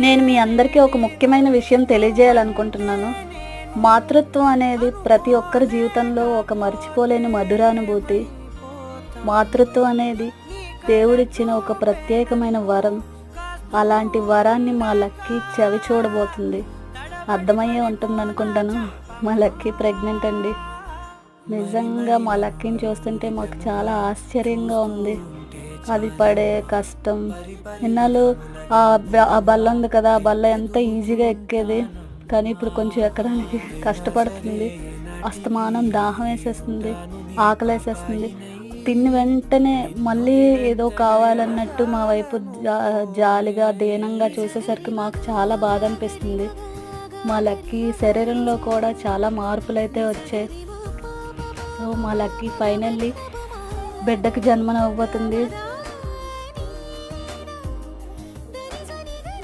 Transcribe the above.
నేను మీ అందరికీ ఒక ముఖ్యమైన విషయం తెలియజేయాలనుకుంటున్నాను. మాతృత్వం అనేది ప్రతి ఒక్కరి జీవితంలో ఒక మర్చిపోలేని మధురానుభూతి. మాతృత్వం అనేది దేవుడిచ్చిన ఒక ప్రత్యేకమైన వరం. అలాంటి వరాన్ని మా లక్కీ చవి చూడబోతుంది. అర్థమయ్యే ఉంటుంది అనుకుంటాను మా లక్కీ ప్రెగ్నెంట్ అండి. నిజంగా మా లక్కీని చూస్తుంటే మాకు చాలా ఆశ్చర్యంగా ఉంది. అది పడే కష్టం. ఇన్నాళ్ళు ఆ ఆ బల్ల ఉంది కదా ఆ బల్ల ఎంత ఈజీగా ఎక్కేది. కానీ ఇప్పుడు కొంచెం ఎక్కడానికి కష్టపడుతుంది. అస్తమానం దాహం వేసేస్తుంది ఆకలి వేసేస్తుంది. తిని వెంటనే మళ్ళీ ఏదో కావాలన్నట్టు మా వైపు జా జాలిగా దీనంగా చూసేసరికి మాకు చాలా బాధ అనిపిస్తుంది. మా లక్కీ శరీరంలో కూడా చాలా మార్పులు అయితే వచ్చాయి. సో మా లక్కీ ఫైనల్లీ బిడ్డకి జన్మనవ్వబోతుంది.